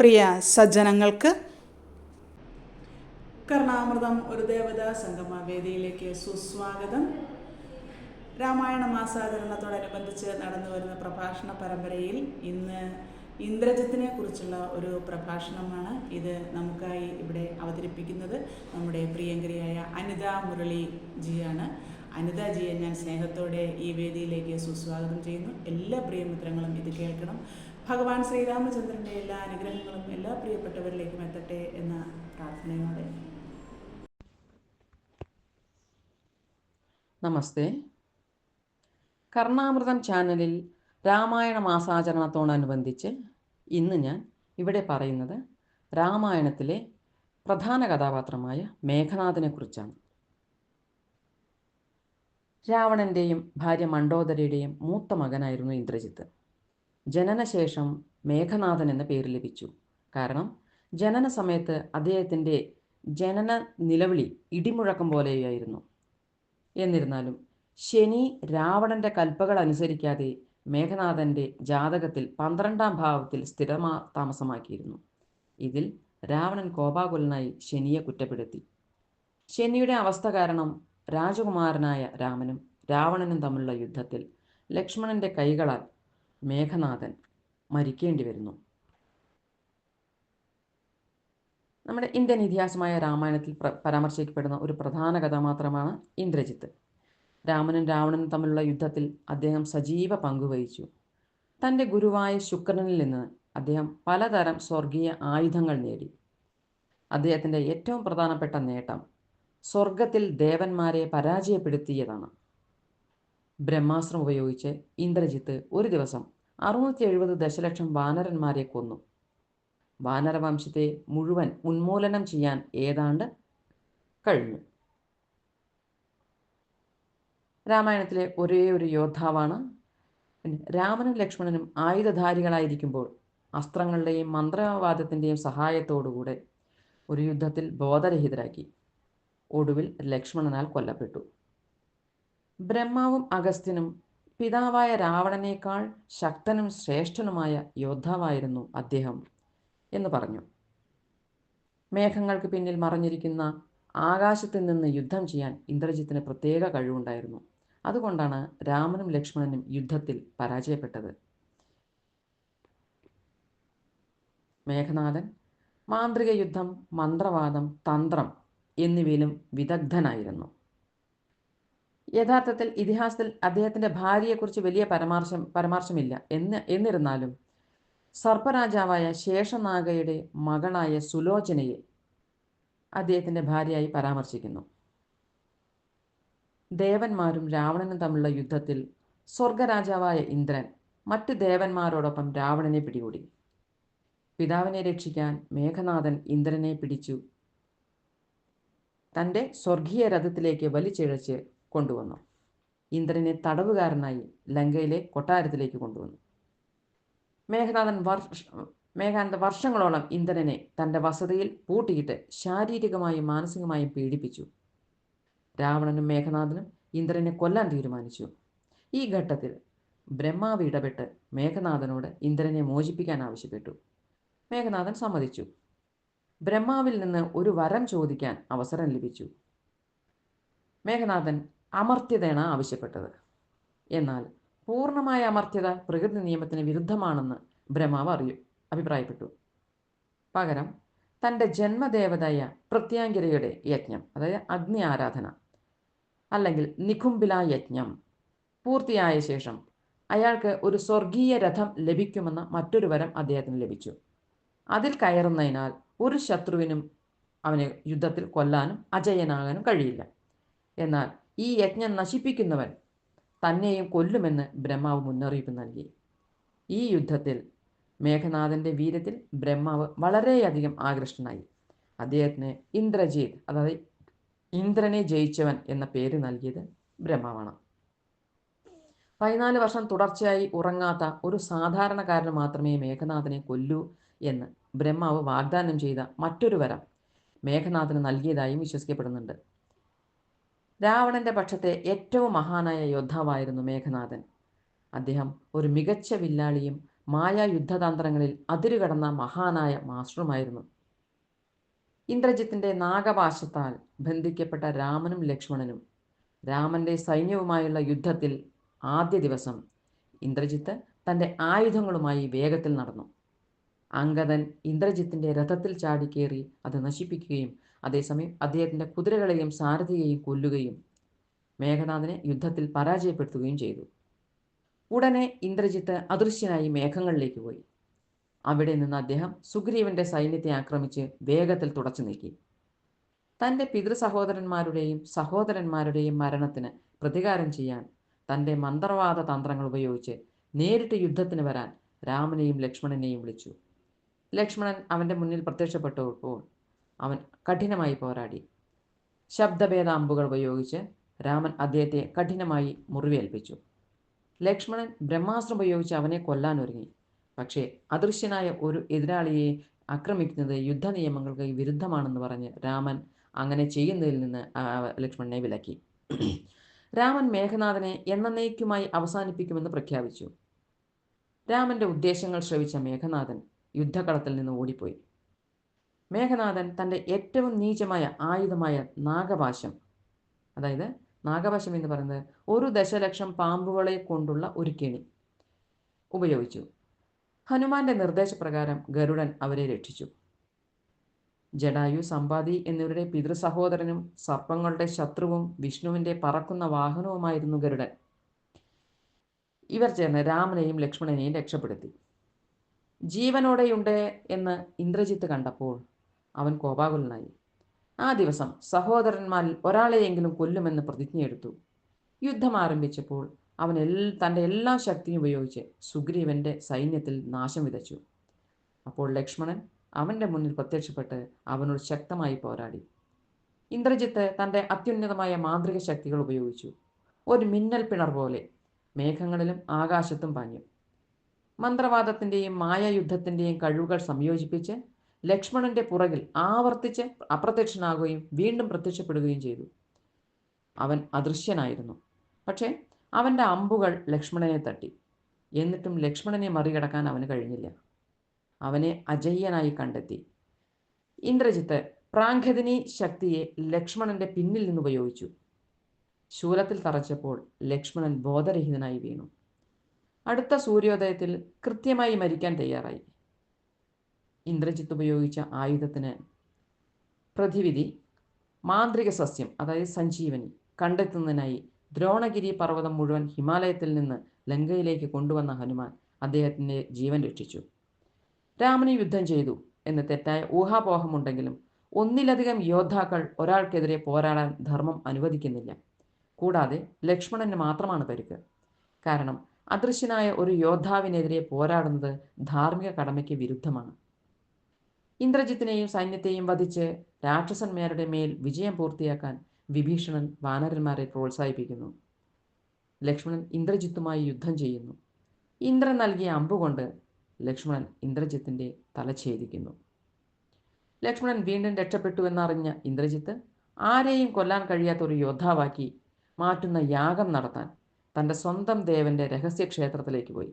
പ്രിയ സജ്ജനങ്ങൾക്ക് കർണാമൃതം ഒരു ദേവതാ സംഗമ വേദിയിലേക്ക് സുസ്വാഗതം. രാമായണ മാസാചരണത്തോടനുബന്ധിച്ച് നടന്നു വരുന്ന പ്രഭാഷണ പരമ്പരയിൽ ഇന്ന് ഇന്ദ്രജിത്തിനെ കുറിച്ചുള്ള ഒരു പ്രഭാഷണമാണ് ഇത് നമുക്കായി ഇവിടെ അവതരിപ്പിക്കുന്നത്. നമ്മുടെ പ്രിയങ്കരിയായ അനിത മുരളി ജിയാണ് അനിത ജിയെ ഞാൻ സ്നേഹത്തോടെ ഈ വേദിയിലേക്ക് സുസ്വാഗതം ചെയ്യുന്നു. എല്ലാ പ്രിയമിത്രങ്ങളും ഇത് കേൾക്കണം. ഭഗവാൻ ശ്രീരാമചന്ദ്രന്റെ എല്ലാ അനുഗ്രഹങ്ങളും എല്ലാ പ്രിയപ്പെട്ടവരിലേക്കും എത്തട്ടെ എന്ന പ്രാർത്ഥനയോടെ. നമസ്തേ. കർണാമൃതം ചാനലിൽ രാമായണ മാസാചരണത്തോടനുബന്ധിച്ച് ഇന്ന് ഞാൻ ഇവിടെ പറയുന്നത് രാമായണത്തിലെ പ്രധാന കഥാപാത്രമായ മേഘനാഥനെക്കുറിച്ചാണ് രാവണന്റെയും ഭാര്യ മണ്ഡോദരയുടെയും മൂത്ത മകനായിരുന്നു ഇന്ദ്രജിത്ത്. ജനനശേഷം മേഘനാഥൻ എന്ന പേര് ലഭിച്ചു. കാരണം ജനന സമയത്ത് അദ്ദേഹത്തിന്റെ ജനന നിലവിളി ഇടിമുഴക്കം പോലെയായിരുന്നു. എന്നിരുന്നാലും ശനി രാവണന്റെ കൽപ്പകൾ അനുസരിക്കാതെ മേഘനാഥന്റെ ജാതകത്തിൽ പന്ത്രണ്ടാം ഭാവത്തിൽ സ്ഥിരമാ താമസമാക്കിയിരുന്നു. ഇതിൽ രാവണൻ കോപാകുലനായി ശനിയെ കുറ്റപ്പെടുത്തി. ശനിയുടെ അവസ്ഥ കാരണം രാജകുമാരനായ രാമനും രാവണനും തമ്മിലുള്ള യുദ്ധത്തിൽ ലക്ഷ്മണന്റെ കൈകളാൽ മേഘനാഥൻ മരിക്കേണ്ടി വരുന്നു. നമ്മുടെ ഇന്ത്യൻ ഇതിഹാസമായ രാമായണത്തിൽ പരാമർശിക്കപ്പെടുന്ന ഒരു പ്രധാന കഥാപാത്രമാണ് ഇന്ദ്രജിത്ത്. രാമനും രാവണനും തമ്മിലുള്ള യുദ്ധത്തിൽ അദ്ദേഹം സജീവ പങ്കുവഹിച്ചു തന്റെ ഗുരുവായ ശുക്രനിൽ നിന്ന് അദ്ദേഹം പലതരം സ്വർഗീയ ആയുധങ്ങൾ നേടി. അദ്ദേഹത്തിന്റെ ഏറ്റവും പ്രധാനപ്പെട്ട നേട്ടം സ്വർഗത്തിൽ ദേവന്മാരെ പരാജയപ്പെടുത്തിയതാണ്. ബ്രഹ്മാസ്ത്രം ഉപയോഗിച്ച് ഇന്ദ്രജിത്ത് ഒരു ദിവസം അറുന്നൂറ്റി എഴുപത് ദശലക്ഷം വാനരന്മാരെ കൊന്നു. വാനരവംശത്തെ മുഴുവൻ ഉന്മൂലനം ചെയ്യാൻ ഏതാണ്ട് കഴിഞ്ഞു. രാമായണത്തിലെ ഒരേ ഒരു യോദ്ധാവാണ്. രാമനും ലക്ഷ്മണനും ആയുധധാരികളായിരിക്കുമ്പോൾ അസ്ത്രങ്ങളുടെയും മന്ത്രവാദത്തിന്റെയും സഹായത്തോടുകൂടെ ഒരു യുദ്ധത്തിൽ ബോധരഹിതരാക്കി. ഒടുവിൽ ലക്ഷ്മണനാൽ കൊല്ലപ്പെട്ടു. ബ്രഹ്മാവും അഗസ്ത്യനും പിതാവായ രാവണനേക്കാൾ ശക്തനും ശ്രേഷ്ഠനുമായ യോദ്ധാവായിരുന്നു അദ്ദേഹം എന്ന് പറഞ്ഞു. മേഘങ്ങൾക്ക് പിന്നിൽ മറഞ്ഞിരിക്കുന്ന ആകാശത്തിൽ നിന്ന് യുദ്ധം ചെയ്യാൻ ഇന്ദ്രജിത്തിന് പ്രത്യേക കഴിവുണ്ടായിരുന്നു. അതുകൊണ്ടാണ് രാമനും ലക്ഷ്മണനും യുദ്ധത്തിൽ പരാജയപ്പെട്ടത്. മേഘനാഥൻ മാന്ത്രിക യുദ്ധം മന്ത്രവാദം തന്ത്രം എന്നിവയിലും വിദഗ്ധനായിരുന്നു. യഥാർത്ഥത്തിൽ ഇതിഹാസത്തിൽ അദ്ദേഹത്തിന്റെ ഭാര്യയെക്കുറിച്ച് വലിയ പരമാർശം പരമാർശമില്ല. എന്ന് എന്നിരുന്നാലും സർപ്പരാജാവായ ശേഷനാഗയുടെ മകളായ സുലോചനയെ അദ്ദേഹത്തിന്റെ ഭാര്യയായി പരാമർശിക്കുന്നു. ദേവന്മാരും രാവണനും തമ്മിലുള്ള യുദ്ധത്തിൽ സ്വർഗരാജാവായ ഇന്ദ്രൻ മറ്റ് ദേവന്മാരോടൊപ്പം രാവണനെ പിടികൂടി. പിതാവിനെ രക്ഷിക്കാൻ മേഘനാഥൻ ഇന്ദ്രനെ പിടിച്ചു. തന്റെ സ്വർഗീയ രഥത്തിലേക്ക് വലിച്ചിഴച്ച് കൊണ്ടുവന്നു. ഇന്ദ്രനെ തടവുകാരനായി ലങ്കയിലെ കൊട്ടാരത്തിലേക്ക് കൊണ്ടുവന്നു. മേഘനാഥൻ വർഷ മേഘാനന്ദ വർഷങ്ങളോളം ഇന്ദ്രനെ തന്റെ വസതിയിൽ പൂട്ടിയിട്ട് ശാരീരികമായും മാനസികമായും പീഡിപ്പിച്ചു. രാവണനും മേഘനാഥനും ഇന്ദ്രനെ കൊല്ലാൻ തീരുമാനിച്ചു. ഈ ഘട്ടത്തിൽ ബ്രഹ്മാവ് ഇടപെട്ട് മേഘനാഥനോട് ഇന്ദ്രനെ മോചിപ്പിക്കാൻ ആവശ്യപ്പെട്ടു. മേഘനാഥൻ സമ്മതിച്ചു. ബ്രഹ്മാവിൽ നിന്ന് ഒരു വരം ചോദിക്കാൻ അവസരം ലഭിച്ചു. മേഘനാഥൻ അമർത്യതയാണ് ആവശ്യപ്പെട്ടത്. എന്നാൽ പൂർണമായ അമർത്യത പ്രകൃതി നിയമത്തിന് വിരുദ്ധമാണെന്ന് ബ്രഹ്മാവ് അറിയു അഭിപ്രായപ്പെട്ടു. പകരം തന്റെ ജന്മദേവതയായ പ്രത്യാങ്കിരയുടെ യജ്ഞം അതായത് അഗ്നി ആരാധന അല്ലെങ്കിൽ നിഖുംബില യജ്ഞം പൂർത്തിയായ ശേഷം അയാൾക്ക് ഒരു സ്വർഗീയ രഥം ലഭിക്കുമെന്ന മറ്റൊരു വരം അദ്ദേഹത്തിന് ലഭിച്ചു. അതിൽ കയറുന്നതിനാൽ ഒരു ശത്രുവിനും അവനെ യുദ്ധത്തിൽ കൊല്ലാനും അജയനാകാനും കഴിയില്ല. എന്നാൽ ഈ യജ്ഞം നശിപ്പിക്കുന്നവൻ തന്നെയും കൊല്ലുമെന്ന് ബ്രഹ്മാവ് മുന്നറിയിപ്പ് നൽകി. ഈ യുദ്ധത്തിൽ മേഘനാഥന്റെ വീര്യത്തിൽ ബ്രഹ്മാവ് വളരെയധികം ആകൃഷ്ടനായി. അദ്ദേഹത്തിന് ഇന്ദ്രജീത് അതായത് ഇന്ദ്രനെ ജയിച്ചവൻ എന്ന പേര് നൽകിയത് ബ്രഹ്മാവാണ്. പതിനാല് വർഷം തുടർച്ചയായി ഉറങ്ങാത്ത ഒരു സാധാരണക്കാരന് മാത്രമേ മേഘനാഥനെ കൊല്ലൂ എന്ന് ബ്രഹ്മാവ് വാഗ്ദാനം ചെയ്ത മറ്റൊരു വരം മേഘനാഥന് നൽകിയതായും വിശ്വസിക്കപ്പെടുന്നുണ്ട്. രാവണന്റെ പക്ഷത്തെ ഏറ്റവും മഹാനായ യോദ്ധാവായിരുന്നു മേഘനാഥൻ. അദ്ദേഹം ഒരു മികച്ച വില്ലാളിയും മായാ യുദ്ധതന്ത്രങ്ങളിൽ അതിരുകടന്ന മഹാനായ മാസ്റ്ററുമായിരുന്നു. ഇന്ദ്രജിത്തിന്റെ നാഗപാശത്താൽ ബന്ധിക്കപ്പെട്ട രാമനും ലക്ഷ്മണനും രാമന്റെ സൈന്യവുമായുള്ള യുദ്ധത്തിൽ ആദ്യ ദിവസം ഇന്ദ്രജിത്ത് തന്റെ ആയുധങ്ങളുമായി വേഗത്തിൽ നടന്നു. അങ്കദൻ ഇന്ദ്രജിത്തിന്റെ രഥത്തിൽ ചാടിക്കേറി അത് നശിപ്പിക്കുകയും അതേസമയം അദ്ദേഹത്തിന്റെ കുതിരകളെയും സാരഥിയെയും കൊല്ലുകയും മേഘനാഥനെ യുദ്ധത്തിൽ പരാജയപ്പെടുത്തുകയും ചെയ്തു. ഉടനെ ഇന്ദ്രജിത്ത് അദൃശ്യനായി മേഘങ്ങളിലേക്ക് പോയി. അവിടെ നിന്ന് അദ്ദേഹം സുഗ്രീവന്റെ സൈന്യത്തെ ആക്രമിച്ച് വേഗത്തിൽ തുടച്ചു നീക്കി. തന്റെ പിതൃ സഹോദരന്മാരുടെയും സഹോദരന്മാരുടെയും മരണത്തിന് പ്രതികാരം ചെയ്യാൻ തന്റെ മന്ത്രവാദ തന്ത്രങ്ങൾ ഉപയോഗിച്ച് നേരിട്ട് യുദ്ധത്തിന് വരാൻ രാമനെയും ലക്ഷ്മണനെയും വിളിച്ചു. ലക്ഷ്മണൻ അവന്റെ മുന്നിൽ പ്രത്യക്ഷപ്പെട്ടപ്പോൾ അവൻ കഠിനമായി പോരാടി. ശബ്ദഭേദ അമ്പുകൾ ഉപയോഗിച്ച് രാമൻ അദ്ദേഹത്തെ കഠിനമായി മുറിവേൽപ്പിച്ചു. ലക്ഷ്മണൻ ബ്രഹ്മാസ്ത്രം ഉപയോഗിച്ച് അവനെ കൊല്ലാൻ ഒരുങ്ങി. പക്ഷേ അദൃശ്യനായ ഒരു എതിരാളിയെ ആക്രമിക്കുന്നത് യുദ്ധ നിയമങ്ങൾക്ക് വിരുദ്ധമാണെന്ന് പറഞ്ഞ് രാമൻ അങ്ങനെ ചെയ്യുന്നതിൽ നിന്ന് ലക്ഷ്മണനെ വിലക്കി. രാമൻ മേഘനാഥനെ എന്നേക്കുമായി അവസാനിപ്പിക്കുമെന്ന് പ്രഖ്യാപിച്ചു. രാമന്റെ ഉദ്ദേശങ്ങൾ ശ്രവിച്ച മേഘനാഥൻ യുദ്ധകളത്തിൽ നിന്ന് ഓടിപ്പോയി. മേഘനാഥൻ തന്റെ ഏറ്റവും നീചമായ ആയുധമായ നാഗപാശം അതായത് നാഗപാശം എന്ന് പറയുന്നത് ഒരു ദശലക്ഷം പാമ്പുകളെ കൊണ്ടുള്ള ഒരു കെണി ഉപയോഗിച്ചു. ഹനുമാന്റെ നിർദ്ദേശപ്രകാരം ഗരുഡൻ അവരെ രക്ഷിച്ചു. ജഡായു സമ്പാദി എന്നിവരുടെ പിതൃ സഹോദരനും സർപ്പങ്ങളുടെ ശത്രുവും വിഷ്ണുവിന്റെ പറക്കുന്ന വാഹനവുമായിരുന്നു ഗരുഡൻ. ഇവർ ചേർന്ന് രാമനെയും ലക്ഷ്മണനെയും രക്ഷപ്പെടുത്തി. ജീവനോടെയുണ്ട് എന്ന് ഇന്ദ്രജിത്ത് കണ്ടപ്പോൾ അവൻ കോപാകുലനായി. ആ ദിവസം സഹോദരന്മാരിൽ ഒരാളെയെങ്കിലും കൊല്ലുമെന്ന് പ്രതിജ്ഞയെടുത്തു. യുദ്ധം ആരംഭിച്ചപ്പോൾ അവൻ എൽ തന്റെ എല്ലാ ശക്തിയും ഉപയോഗിച്ച് സുഗ്രീവന്റെ സൈന്യത്തിൽ നാശം വിതച്ചു. അപ്പോൾ ലക്ഷ്മണൻ അവന്റെ മുന്നിൽ പ്രത്യക്ഷപ്പെട്ട് അവനോട് ശക്തമായി പോരാടി. ഇന്ദ്രജിത്ത് തന്റെ അത്യുന്നതമായ മാന്ത്രിക ശക്തികൾ ഉപയോഗിച്ചു. ഒരു മിന്നൽ പിണർ പോലെ മേഘങ്ങളിലും ആകാശത്തും പാഞ്ഞു. മന്ത്രവാദത്തിന്റെയും മായായുദ്ധത്തിന്റെയും കഴിവുകൾ സംയോജിപ്പിച്ച് ലക്ഷ്മണന്റെ പുറകിൽ ആവർത്തിച്ച് അപ്രത്യക്ഷനാകുകയും വീണ്ടും പ്രത്യക്ഷപ്പെടുകയും ചെയ്തു. അവൻ അദൃശ്യനായിരുന്നു. പക്ഷേ അവന്റെ അമ്പുകൾ ലക്ഷ്മണനെ തട്ടി. എന്നിട്ടും ലക്ഷ്മണനെ മറികടക്കാൻ അവന് കഴിഞ്ഞില്ല. അവനെ അജയ്യനായി കണ്ടെത്തി. ഇന്ദ്രജിത്ത് പ്രാങ്കതിനി ശക്തിയെ ലക്ഷ്മണന്റെ പിന്നിൽ നിന്ന് ഉപയോഗിച്ചു ശൂലത്തിൽ തറച്ചപ്പോൾ ലക്ഷ്മണൻ ബോധരഹിതനായി വീണു. അടുത്ത സൂര്യോദയത്തിൽ കൃത്യമായി മരിക്കാൻ തയ്യാറായി. ഇന്ദ്രജിത്ത് ഉപയോഗിച്ച ആയുധത്തിന് പ്രതിവിധി മാന്ത്രിക സസ്യം അതായത് സഞ്ജീവനി കണ്ടെത്തുന്നതിനായി ദ്രോണഗിരി പർവതം മുഴുവൻ ഹിമാലയത്തിൽ നിന്ന് ലങ്കയിലേക്ക് കൊണ്ടുവന്ന ഹനുമാൻ അദ്ദേഹത്തിന്റെ ജീവൻ രക്ഷിച്ചു. രാമന് യുദ്ധം ചെയ്തു എന്ന് തെറ്റായ ഊഹാപോഹമുണ്ടെങ്കിലും ഒന്നിലധികം യോദ്ധാക്കൾ ഒരാൾക്കെതിരെ പോരാടാൻ ധർമ്മം അനുവദിക്കുന്നില്ല. കൂടാതെ ലക്ഷ്മണന് മാത്രമാണ് പരിക്ക്. കാരണം അദൃശ്യനായ ഒരു യോദ്ധാവിനെതിരെ പോരാടുന്നത് ധാർമ്മിക കടമയ്ക്ക് വിരുദ്ധമാണ്. ഇന്ദ്രജിത്തിനെയും സൈന്യത്തെയും വധിച്ച് രാക്ഷസന്മാരുടെ മേൽ വിജയം പൂർത്തിയാക്കാൻ വിഭീഷണൻ വാനരന്മാരെ പ്രോത്സാഹിപ്പിക്കുന്നു. ലക്ഷ്മണൻ ഇന്ദ്രജിത്തുമായി യുദ്ധം ചെയ്യുന്നു. ഇന്ദ്രൻ നൽകിയ അമ്പുകൊണ്ട് ലക്ഷ്മണൻ ഇന്ദ്രജിത്തിന്റെ തല ഛേദിക്കുന്നു. ലക്ഷ്മണൻ വീണ്ടും രക്ഷപ്പെട്ടു എന്നറിഞ്ഞ ഇന്ദ്രജിത്ത് ആരെയും കൊല്ലാൻ കഴിയാത്ത ഒരു യോദ്ധാവാക്കി മാറ്റുന്ന യാഗം നടത്താൻ തന്റെ സ്വന്തം ദേവന്റെ രഹസ്യക്ഷേത്രത്തിലേക്ക് പോയി.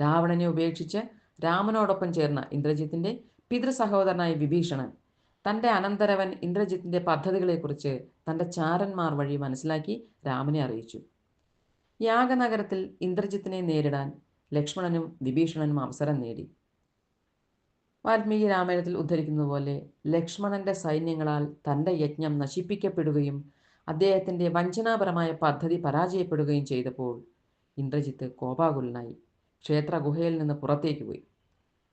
രാവണനെ ഉപേക്ഷിച്ച് രാമനോടൊപ്പം ചേർന്ന ഇന്ദ്രജിത്തിന്റെ പിതൃ സഹോദരനായ വിഭീഷണൻ തന്റെ അനന്തരവൻ ഇന്ദ്രജിത്തിന്റെ പദ്ധതികളെക്കുറിച്ച് തന്റെ ചാരന്മാർ വഴി മനസ്സിലാക്കി രാമനെ അറിയിച്ചു. യാഗനഗരത്തിൽ ഇന്ദ്രജിത്തിനെ നേരിടാൻ ലക്ഷ്മണനും വിഭീഷണനും അവസരം നേടി. വാൽമീകി രാമായണത്തിൽ ഉദ്ധരിക്കുന്നതുപോലെ ലക്ഷ്മണന്റെ സൈന്യങ്ങളാൽ തന്റെ യജ്ഞം നശിപ്പിക്കപ്പെടുകയും അദ്ദേഹത്തിന്റെ വഞ്ചനാപരമായ പദ്ധതി പരാജയപ്പെടുകയും ചെയ്തപ്പോൾ ഇന്ദ്രജിത്ത് കോപാകുലനായി ക്ഷേത്ര ഗുഹയിൽ നിന്ന് പുറത്തേക്ക് പോയി.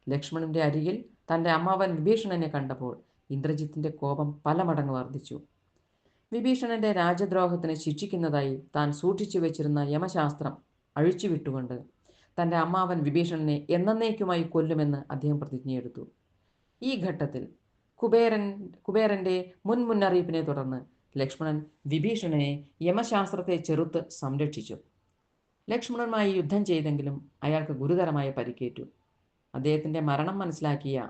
ലക്ഷ്മണന്റെ അരികിൽ തന്റെ അമ്മാവൻ വിഭീഷണനെ കണ്ടപ്പോൾ ഇന്ദ്രജിത്തിന്റെ കോപം പല മടങ്ങ് വർദ്ധിച്ചു. വിഭീഷണന്റെ രാജദ്രോഹത്തിന് ശിക്ഷിക്കുന്നതായി താൻ സൂക്ഷിച്ചു വെച്ചിരുന്ന യമശാസ്ത്രം അഴിച്ചുവിട്ടുകൊണ്ട് തന്റെ അമ്മാവൻ വിഭീഷണനെ എന്നേക്കുമായി കൊല്ലുമെന്ന് അദ്ദേഹം പ്രതിജ്ഞയെടുത്തു. ഈ ഘട്ടത്തിൽ കുബേരൻ കുബേരന്റെ മുൻ മുന്നറിയിപ്പിനെ തുടർന്ന് ലക്ഷ്മണൻ വിഭീഷണനെ യമശാസ്ത്രത്തെ ചെറുത്ത് സംരക്ഷിച്ചു. ലക്ഷ്മണനുമായി യുദ്ധം ചെയ്തെങ്കിലും അയാൾക്ക് ഗുരുതരമായ പരിക്കേറ്റു. അദ്ദേഹത്തിന്റെ മരണം മനസ്സിലാക്കിയ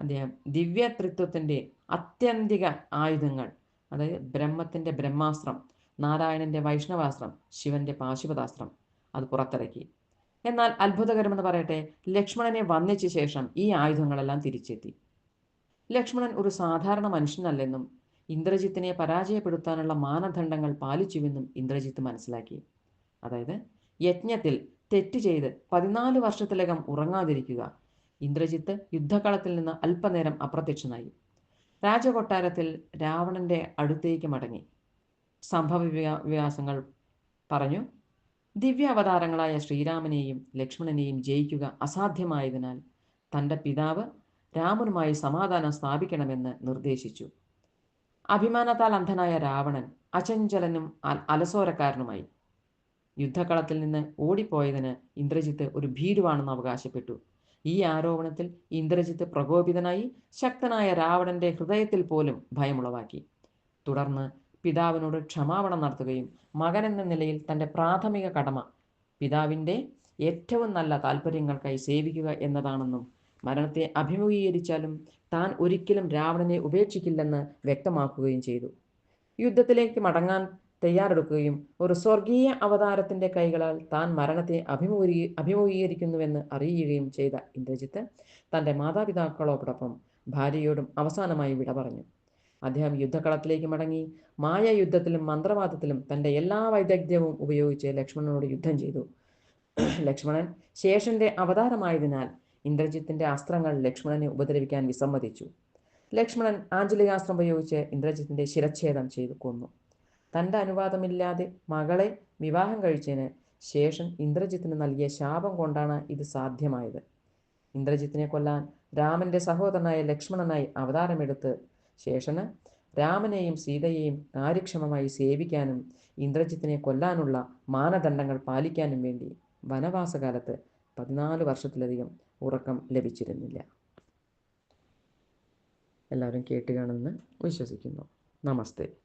അദ്ദേഹം ദിവ്യത്രിത്വത്തിന്റെ അത്യന്തിക ആയുധങ്ങൾ അതായത് ബ്രഹ്മത്തിന്റെ ബ്രഹ്മാസ്ത്രം നാരായണന്റെ വൈഷ്ണവാസ്ത്രം ശിവന്റെ പാശുപതാസ്ത്രം അത് പുറത്തിറക്കി. എന്നാൽ അത്ഭുതകരമെന്ന് പറയട്ടെ ലക്ഷ്മണനെ വന്നിച്ച ശേഷം ഈ ആയുധങ്ങളെല്ലാം തിരിച്ചെത്തി. ലക്ഷ്മണൻ ഒരു സാധാരണ മനുഷ്യനല്ലെന്നും ഇന്ദ്രജിത്തിനെ പരാജയപ്പെടുത്താനുള്ള മാനദണ്ഡങ്ങൾ പാലിച്ചുവെന്നും ഇന്ദ്രജിത്ത് മനസ്സിലാക്കി. അതായത് യജ്ഞത്തിൽ തെറ്റ് ചെയ്ത് പതിനാല് വർഷത്തിലകം ഉറങ്ങാതിരിക്കുക. ഇന്ദ്രജിത്ത് യുദ്ധകളത്തിൽ നിന്ന് അല്പനേരം അപ്രത്യക്ഷനായി. രാജകൊട്ടാരത്തിൽ രാവണന്റെ അടുത്തേക്ക് മടങ്ങി. സംഭവ വികാ- വികാസങ്ങൾ പറഞ്ഞു ദിവ്യാവതാരങ്ങളായ ശ്രീരാമനെയും ലക്ഷ്മണനെയും ജയിക്കുക അസാധ്യമായതിനാൽ തന്റെ പിതാവ് രാമനുമായി സമാധാനം സ്ഥാപിക്കണമെന്ന് നിർദ്ദേശിച്ചു. അഭിമാനത്താൽ അന്ധനായ രാവണൻ അചഞ്ചലനും അലസോരക്കാരനുമായി യുദ്ധകളത്തിൽ നിന്ന് ഓടിപ്പോയതിന് ഇന്ദ്രജിത്ത് ഒരു ഭീരുവാണെന്ന് അവകാശപ്പെട്ടു. ഈ ആരോപണത്തിൽ ഇന്ദ്രജിത്ത് പ്രകോപിതനായി ശക്തനായ രാവണന്റെ ഹൃദയത്തിൽ പോലും ഭയമുളവാക്കി. തുടർന്ന് പിതാവിനോട് ക്ഷമാപണം നടത്തുകയും മകൻ എന്ന നിലയിൽ തന്റെ പ്രാഥമിക കടമ പിതാവിന്റെ ഏറ്റവും നല്ല താല്പര്യങ്ങൾക്കായി സേവിക്കുക എന്നതാണെന്നും മരണത്തെ അഭിമുഖീകരിച്ചാലും താൻ ഒരിക്കലും രാവണനെ ഉപേക്ഷിക്കില്ലെന്ന് വ്യക്തമാക്കുകയും ചെയ്തു. യുദ്ധത്തിലേക്ക് മടങ്ങാൻ തയ്യാറെടുക്കുകയും ഒരു സ്വർഗീയ അവതാരത്തിന്റെ കൈകളാൽ താൻ മരണത്തെ അഭിമുഖീ അഭിമുഖീകരിക്കുന്നുവെന്ന് അറിയുകയും ചെയ്ത ഇന്ദ്രജിത്ത് തന്റെ മാതാപിതാക്കളോടൊപ്പം ഭാര്യയോടും അവസാനമായി വിട പറഞ്ഞു. അദ്ദേഹം യുദ്ധക്കളത്തിലേക്ക് മടങ്ങി മായ യുദ്ധത്തിലും മന്ത്രവാദത്തിലും തന്റെ എല്ലാ വൈദഗ്ധ്യവും ഉപയോഗിച്ച് ലക്ഷ്മണനോട് യുദ്ധം ചെയ്തു. ലക്ഷ്മണൻ ശേഷന്റെ അവതാരമായതിനാൽ ഇന്ദ്രജിത്തിന്റെ അസ്ത്രങ്ങൾ ലക്ഷ്മണനെ ഉപദ്രവിക്കാൻ വിസമ്മതിച്ചു. ലക്ഷ്മണൻ ആഞ്ജലികാസ്ത്രം ഉപയോഗിച്ച് ഇന്ദ്രജിത്തിന്റെ ശിരച്ഛേദം ചെയ്തു കൊന്നു. തന്റെ അനുവാദമില്ലാതെ മകളെ വിവാഹം കഴിച്ചതിന് ശേഷം ഇന്ദ്രജിത്തിന് നൽകിയ ശാപം കൊണ്ടാണ് ഇത് സാധ്യമായത്. ഇന്ദ്രജിത്തിനെ കൊല്ലാൻ രാമന്റെ സഹോദരനായ ലക്ഷ്മണനായി അവതാരമെടുത്ത് ശേഷന് രാമനെയും സീതയെയും കാര്യക്ഷമമായി സേവിക്കാനും ഇന്ദ്രജിത്തിനെ കൊല്ലാനുള്ള മാനദണ്ഡങ്ങൾ പാലിക്കാനും വേണ്ടി വനവാസകാലത്ത് പതിനാല് വർഷത്തിലധികം ഉറക്കം ലഭിച്ചിരുന്നില്ല. എല്ലാവരും കേട്ട് കാണുമെന്ന് വിശ്വസിക്കുന്നു. നമസ്തേ.